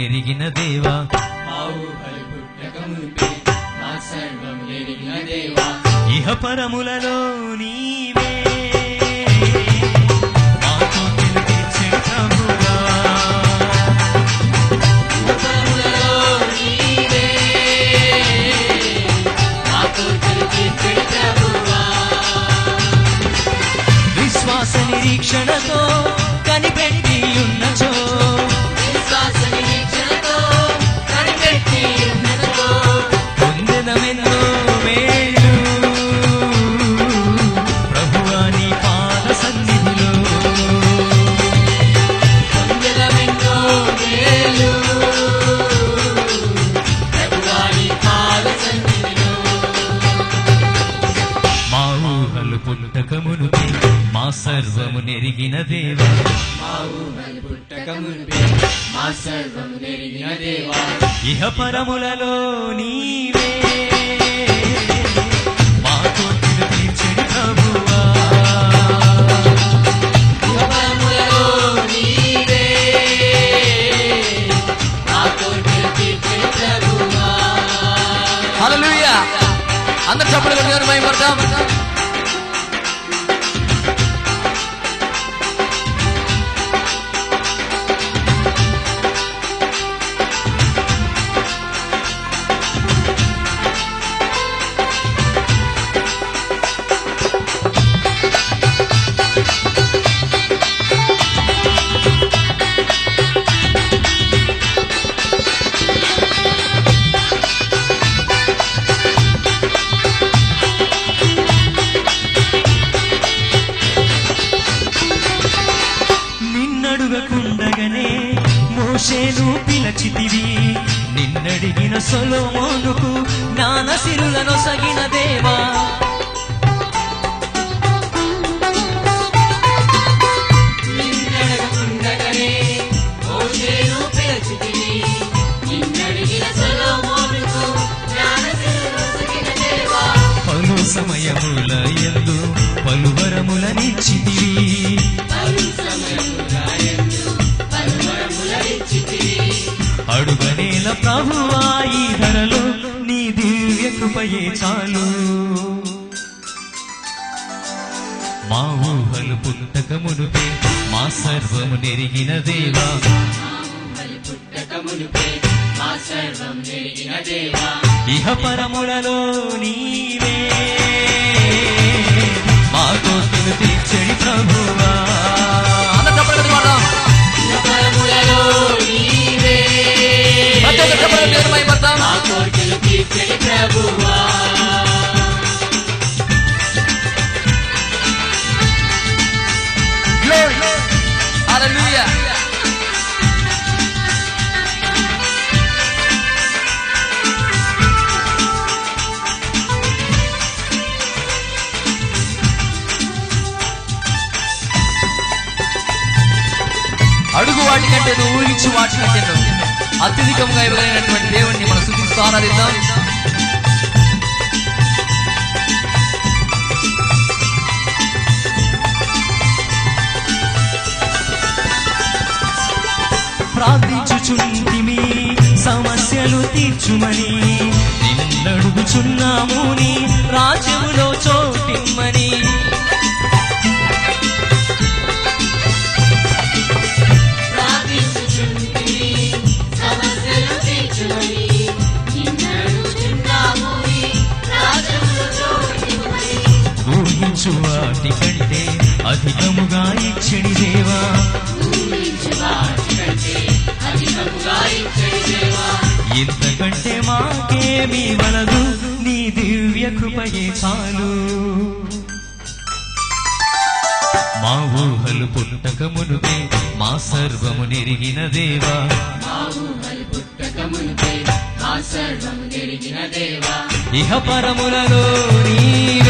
ఎరిగిన దేవా. ఇహ పరములలో నీవే పుట్టకమును మా సర్వము నెరిగిన దేవా. ఇహ పరములలో నీవే. మా ప్రభువా. అందరు చప్పట్లు మహిమపడతాం మోషేను పిలచితివి. నిన్నడిగిన సొలోమోనుకు జ్ఞాన సిరులను సగిన దేవా. పలు సమయముల ఎందు పలువరములనిచ్చితివి పలు ప్రభువా ఈ ధరలో నీ దివ్య కృపయే చాలు. మా ఊహలు పుట్టకమునుపే మా సర్వము నెరిగిన దేవా. పుట్టక మునుపే మా సర్వం నెరిగిన దేవా ఇహ పరములలో నీవే. మా కోర్కెలు తీర్చడి ప్రభువా. అడుగు వాటి కంటే నువ్వు ఊహించు వాటి కంటే అత్యధికంగా ఇవ్వగలిగినటువంటి దేవుణ్ణి మనం శుద్ధిస్తూ ఆరాధిద్దాం ప్రార్థించుచుంటిమి సమస్యలు తీర్చుమని. నిన్నడుగుచున్నాము నీ రాజ్యములో చోటిమ్మని. ఇచ్చడి దేవా. ఊహించు ఇంతకంటే మాకేమీ వలదు నీ దివ్య కృపయే చాలు. మా ఊహలు పుట్టకమునుపే మా సర్వము నెరిగిన దేవా. పుట్టక మునుపే మా సర్వము నెరిగిన దేవా ఇహ పరములలో నీరు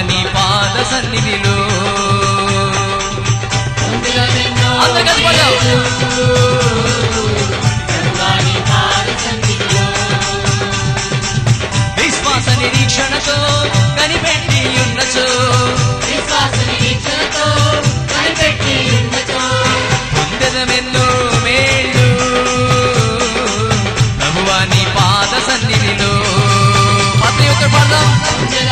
నీ పాద సన్నిధిలో. విశ్వాస నిరీక్షణతో కనిపెట్టి ఉన్నచో విశ్వాస నిరీక్షణతో కనిపెట్టి ఉన్నచో పొందదమెన్నో మేలు ప్రభువా పాద సన్నిధిలో. పదం జగ